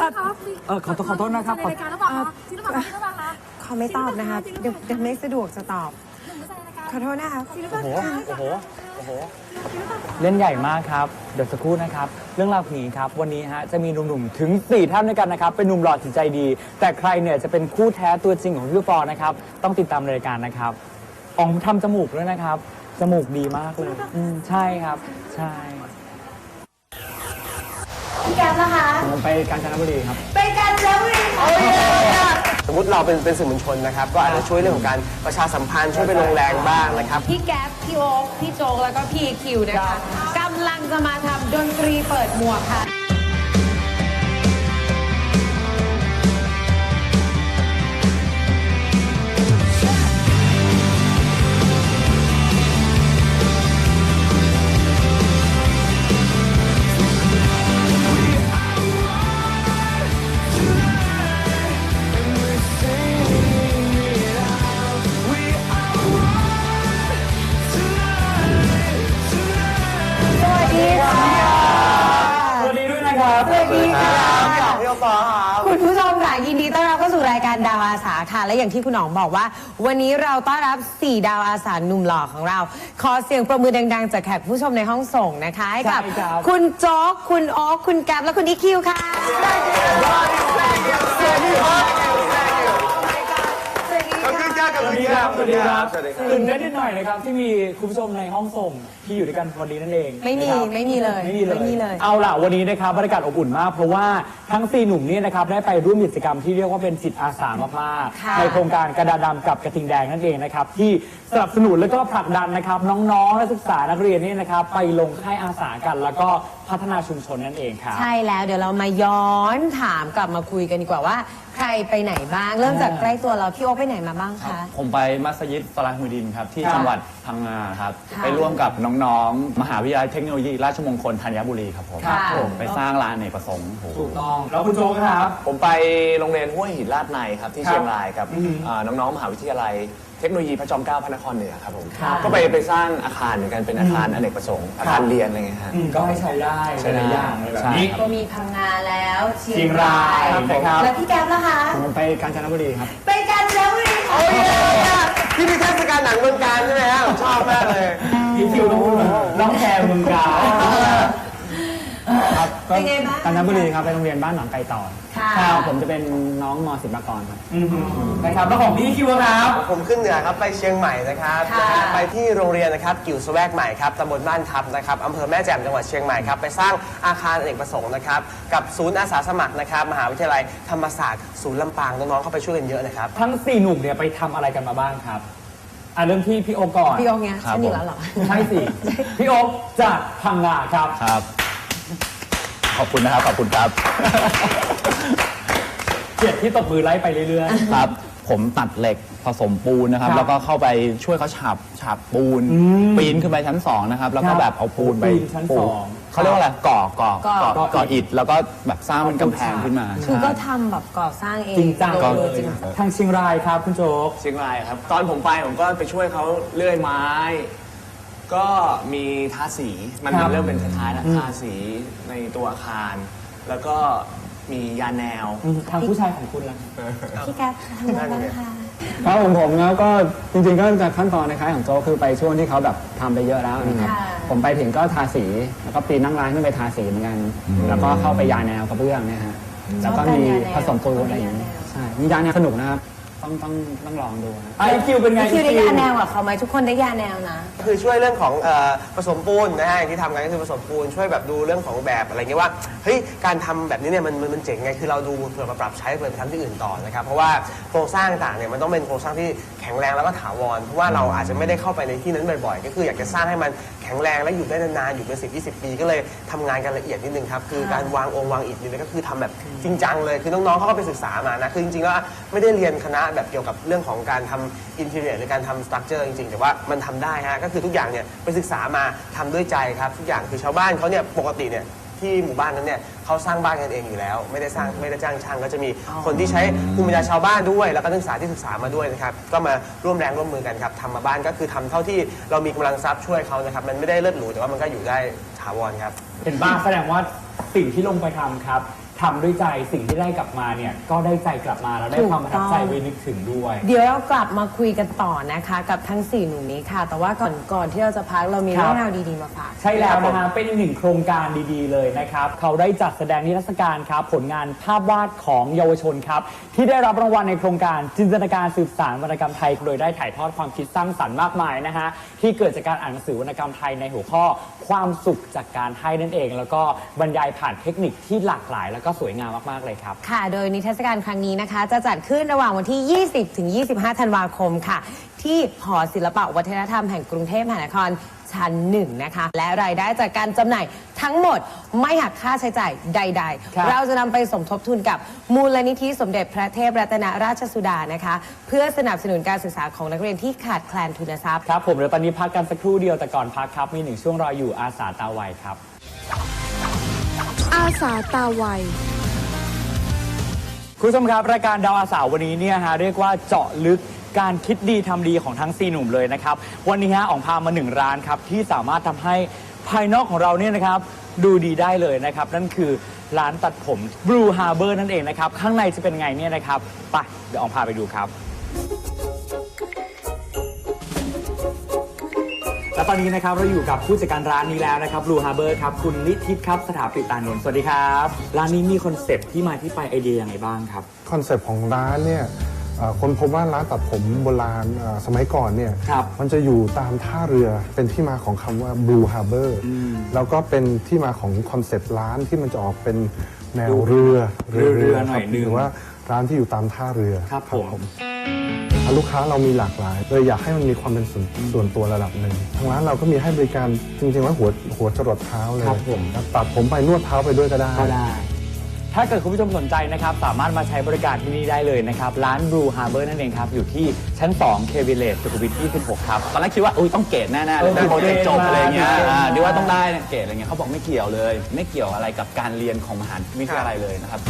เออเออขอโทษขอโทษนะครับในรายการหรือเปล่าคะจริงหรือเปล่าคะจริงหรือเปล่าคะเขาไม่ตอบนะคะเดี๋ยวเดี๋ยวไม่สะดวกจะตอบ หนึ่งไม่ใช่ในรายการขอโทษนะคะจริงหรือเปล่าโอ้โห คะโอ้โห โอ้โหเล่นใหญ่มากครับ เดี๋ยวสักครู่นะครับ เรื่องราวผีครับ วันนี้ฮะจะมีหนุ่มๆ ถึง 4 ท่านด้วยกันนะครับ เป็นหนุ่มหล่อจิตใจดี แต่ใครเนี่ยจะเป็นคู่แท้ตัวจริงของพี่ปอนะครับ ต้องติดตามรายการนะครับอองทำจมูกด้วยนะครับ จมูกดีมากเลย อืมใช่ครับ ใช่ พี่แก้มนะคะ ผมไปกาญจนบุรีครับ ไปกันแล้วเลยสมมติเราเป็นเป็นสื่อมวลชนนะครับ ก็อาจจะช่วยเรื่องของการประชาสัมพันธ์ช่วยไปลงแรงบ้างนะครับ พี่แก๊ปพี่โอ๊คพี่โจ๊กแล้วก็พี่คิวนะคะกำลังจะมาทำดนตรีเปิดหมวกค่ะ และอย่างที่คุณหนองบอกว่า วันนี้เราต้อนรับ 4 ดาวอาสาหนุ่มหล่อของเรา ขอเสียงประมือดังๆ จากแขกผู้ชมในห้องส่งนะคะให้กับ ใช่ครับ คุณโจ๊ก คุณโอ๊คคุณแก๊ปและคุณอีคิวค่ะขอบคุณครับ ขอบสวัคุสณดีคครัรับบสวัสดีครับสวัสดีครับ ตื่นเต้นนิดหน่อยนะครับที่มีคุณผู้ชมในห้องส่งที่อยู่ด้วยกันพอดีนั่นเองไม่มีนะครับไม่มีเลยไม่มีเลย ไม่มีเลย เอาล่ะวันนี้นะครับบรรยากาศอบอุ่นมาก เพราะว่าทั้งสี่หนุ่มนี่นะครับได้ไปร่วมกิจกรรมที่เรียกว่าเป็นจิตอาสามากค่ะๆในโครงการกระดาษดำกับกระทิงแดงนั่นเองนะครับที่สนับสนุนและก็ผลักดันนะครับน้องๆนักศึกษานักเรียนนี่นะครับไปลงค่ายอาสากัน แล้วก็พัฒนาชุมชนนั่นเองครับ ใช่แล้วเดี๋ยวเรามาย้อนถามกลับมาคุยกันดีกว่าว่า ใครไปไหนบ้าง เริ่มจากใกล้ตัวเราพี่โอ๊คไปไหนมาบ้างคะ ผมไปมัสยิดสลาฮุดินครับที่ครับจังหวัดพังงาครับค่ะไปร่วมกับน้องๆ มหาวิทยาลัยเทคโนโลยีราชมงคลธัญบุรีครับผมค่ะผม ไปสร้างลานเนกประสงค์โอ้โหถูกต้อง แล้วคุณโจกครับ ผมไปโรงเรียนห้วยหินลาดในครับที่ครับเชียงรายกับอือฮึอ่าน้องๆมหาวิทยาลัยเทคโนโลยีพระจอมเกล้าพระนครเหนือครับผมครับก็ไปไปสร้างอาคารเหมือนกันเป็นอาคารอเนกประสงค์อาคารเรียนอะไรเงี้ยฮะ อืมก็ให้ใช้ได้ใช้ได้ หลายอย่างเลยแบบใช่นี้ ก็มีพังงาแล้วเชีเชียยงงรารายยนะครับ แล้วพี่แก๊ปล่ะคะ ผมไปกาญจนบุรีครับ ไปกันแล้วเลยโอ้ย ที่มีเทศกาลหนังเมืองการใช่ไหมฮะผมชอบมากเลย พี่คิวน้องน้องแพรเมืองกาญ ครับก็เป็นไงบ้าง กาญจนบุรีครับไปโรงเรียนบ้านหนองไก่ต่อค่ะ ครับผมจะเป็นน้องมศิลปากรครับนะครับแล้วของพี่คิวครับ ผมขึ้นเหนือครับไปเชียงใหม่นะครับค่ะไปที่โรงเรียนนะครับกิ่วสแวกใหม่ครับตำบลบ้านทับนะครับอำเภอแม่แจ่มจังหวัดเชียงใหม่ครับไปสร้างอาคารอเนกประสงค์นะครับกับศูนย์อาสาสมัครนะครับมหาวิทยาลัยธรรมศาสตร์ศูนย์ลำปางน้องๆเข้าไปช่วยกันเยอะนะครับ ทั้งสี่หนุ่มเนี่ยไปทำอะไรกันมาบ้างครับอะเริ่มที่พี่โอก่อนพี่โอ๊คเนี่ยครับฉันอยู่ผมแล้วเหรอ ใช่สิพี่โอจากพังงาครับ ครับ ขอบคุณนะครับ ขอบคุณครับเกียรติที่ตบมือไล่ไปเรื่อย ครับ ผมตัดเหล็กผสมปูนนะครับ ครับแล้วก็เข้าไปช่วยเขาฉาบฉาบปูนอืมปีนขึ้นไปชั้นสองนะครับ แล้วก็ครับแบบเอาปูนไปปีนชั้นปูสองเขาเรียกว่าอะไรก่อก่อก่อก่อก่ก่อออิอิฐฐแล้วก็แบบสร้างเป็นกำแพงขึ้นมาคือก็ใช่ ทำแบบก่อสร้างเองๆจริงจังโดยเลยจริงทางเชียงรายครับคุณโจ๊ก เชียงรายครับ ตอนผมไปผมก็ไปช่วยเขาเลื่อยไม้ ก็มีทาสีมันครับเริ่มเป็นท้ายๆนะทาสีในตัวอาคาร แล้วก็มียาแนว อืมทางผู้ชายของคุณล่ะ พี่แก๊ปทำอะไรบ้างคะครับผมผมแล้วก็จริงๆก็จะขั้นตอนในคล้ายๆของโจกคือไปช่วงที่เขาแบบทำไปเยอะแล้วนะครับค่ะ ผมไปถึงก็ทาสีแล้วก็ปีนนั่งร้านขึ้นไปทาสีเหมือนกัน แล้วก็เข้าไปยาแนวกระเบื้องเนี่ยฮะแล้วก็มีผสมปูนอะไรอย่างนี้ใช่มียาแนวสนุกนะครับ ต้องต้องต้องลองดูนะ ไอคิวเป็นไงพี่คิวได้ยาแนวกับเขาไหมทุกคนได้ยาแนวนะ คือช่วยเรื่องของเอ่อผสมปูนนะฮะอย่างที่ทำกันก็คือผสมปูนช่วยแบบดูเรื่องของแบบอะไรเงี้ยว่าเฮ้ยการทำแบบนี้เนี่ยมันมันมันเจ๋งไงคือเราดูเผื่อมาปรับใช้เผื่อไปทำที่อื่นต่อนะครับเพราะว่าโครงสร้างต่างเนี่ยมันต้องเป็นโครงสร้างที่แข็งแรงแล้วก็ถาวรเพราะว่าเราอาจจะไม่ได้เข้าไปในที่นั้นบ่อยๆ ก็คืออยากจะสร้างให้มันแข็งแรงและอยู่ได้นานๆอยู่เป็นสิบยี่สิบปี ก็เลยทำงานกันละเอียดนิดนึงครับคือการวางองค์วางอิฐนี่ก็คือทำแบบจริงจังเลยคือน้องๆเขาก็ไปศึกษามานะคือจริงๆแล้วไม่ได้เรียนคณะแบบเกี่ยวกับเรื่องของการทำอินเทอร์เน็ตหรือการทำสตรัคเจอร์จริงๆ แต่ว่ามันทำได้ฮะก็คือทุกอย่างเนี่ยไปศึกษามาทำด้วยใจครับทุกอย่างคือชาวบ้านเขาเนี่ยปกติเนี่ย ที่หมู่บ้านนั้นเนี่ยเขาสร้างบ้านกันเองอยู่แล้ว ไม่ได้สร้างไม่ได้จ้างช่างก็จะมีคนที่ใช้ภูมิปัญญาชาวบ้านด้วย แล้วก็นักศึกษาที่ศึกษามาด้วยนะครับก็มาร่วมแรงร่วมมือกันครับทำมาบ้านก็คือทำเท่าที่เรามีกำลังทรัพย์ช่วยเขานะครับมันไม่ได้เลิศหรูแต่ว่ามันก็อยู่ได้ถาวรครับ เห็นบ้างแสดงว่าสิ่งที่ลงไปทำครับ ทำด้วยใจสิ่งที่ได้กลับมาเนี่ยก็ได้ใจกลับมาแล้วได้ถูกความประทับใจต้องไว้นึกถึงด้วย เดี๋ยวเรากลับมาคุยกันต่อนะคะ กับทั้ง4หนุ่มนี้ค่ะ แต่ว่าก่อนก่อนที่เราจะพักเรามีครับเรื่องราวดีๆมาฝากใช่แล้วนะฮะเป็นอีกหนึ่งโครงการดีๆเลยนะครับ เขาได้จัดแสดงนิทรรศการครับผลงานภาพวาดของเยาวชนครับ ที่ได้รับรางวัลในโครงการจินตนาการสืบสารวรรณกรรมไทย โดยได้ถ่ายทอดความคิดสร้างสรรค์มากมายนะฮะที่เกิดจากการอ่านหนังสือวรรณกรรมไทยในหัวข้อ ความสุขจากการให้นั่นเอง แล้วก็บรรยายผ่านเทคนิคที่หลากหลายแล้วก็สวยงามมากๆเลยครับ ค่ะ โดยนิทรรศการครั้งนี้นะคะ จะจัดขึ้นระหว่างวันที่ 20 ถึง 25 ธันวาคมค่ะ ที่หอศิลปะวัฒนธรรมแห่งกรุงเทพมหานครชั้นหนึ่งนะคะ และรายได้จากการจำหน่ายทั้งหมดไม่หักค่าใช้จ่ายใด ครับ ๆ เราจะนำไปสมทบทุนกับมูลนิธิสมเด็จพระเทพรัตนราชสุดานะคะ เพื่อสนับสนุนการศึกษาของนักเรียนที่ขาดแคลนทุนทรัพย์ ครับผมเดี๋ยวตอนนี้พักกันสักครู่เดียวแต่ก่อนพักครับมีหนึ่งช่วงรออยู่อาสาตาไวครับ อาสาตาไวคุณผู้ชมครับรายการดาวอาสาวันนี้เนี่ยฮะเรียกว่าเจาะลึกการคิดดีทำดีของทั้งซีหนุ่มเลยนะครับ วันนี้ฮะอองพามาหนึ่งร้านครับที่สามารถทำให้ภายนอกของเราเนี่ยนะครับดูดีได้เลยนะครับ นั่นคือร้านตัดผม Blue Harbor นั่นเองนะครับ ข้างในจะเป็นไงเนี่ยนะครับไปเดี๋ยวอองพาไปดูครับ ตอนนี้นะครับเราอยู่กับผู้จัดการร้านนี้แล้วนะครับ Blue Harbor ครับคุณนิติครับสถาปิตานนท์สวัสดีครับร้านนี้มีคอนเซปต์ที่มาที่ไปไอเดียยังไงบ้างครับ คอนเซปต์ของร้านเนี่ยเอ่อคนพบว่าร้านตัดผมโบราณเอ่อสมัยก่อนเนี่ยครับมันจะอยู่ตามท่าเรือเป็นที่มาของคำว่า Blue Harbor แล้วก็เป็นที่มาของคอนเซปต์ร้านที่มันจะออกเป็นแนวเรือเรือเรือหน่อยครับนึง หรือว่าร้านที่อยู่ตามท่าเรือ ครับผม ลูกค้าเรามีหลากหลายเลยอยากให้มันมีความเป็นส่วนส่วนตัวระดับหนึ่งทางร้านเราก็มีให้บริการจริงๆว่าหัวหัวจรดเท้าเลยครับผม ตัดผมไปนวดเท้าไปด้วยก็ได้ ก็ได้ ถ้าเกิดคุณผู้ชมสนใจนะครับ สามารถมาใช้บริการที่นี่ได้เลยนะครับ ร้าน Blue Harbor นั่นเองครับ อยู่ที่ชั้น2 K Village สุขุมวิท26 ครับ ตอนแรกคิดว่าอุ้ยต้องเกรดแน่ๆเลยเออได้โปรเจกต์จบอะไรเงี้ยเกรดมาอ่าดีว่าต้องได้เกรดอะไรเงี้ยเขาบอกไม่เกี่ยวเลย ไม่เกี่ยวอะไรกับการเรียนของมหาวิทยาลัยเลยนะครับ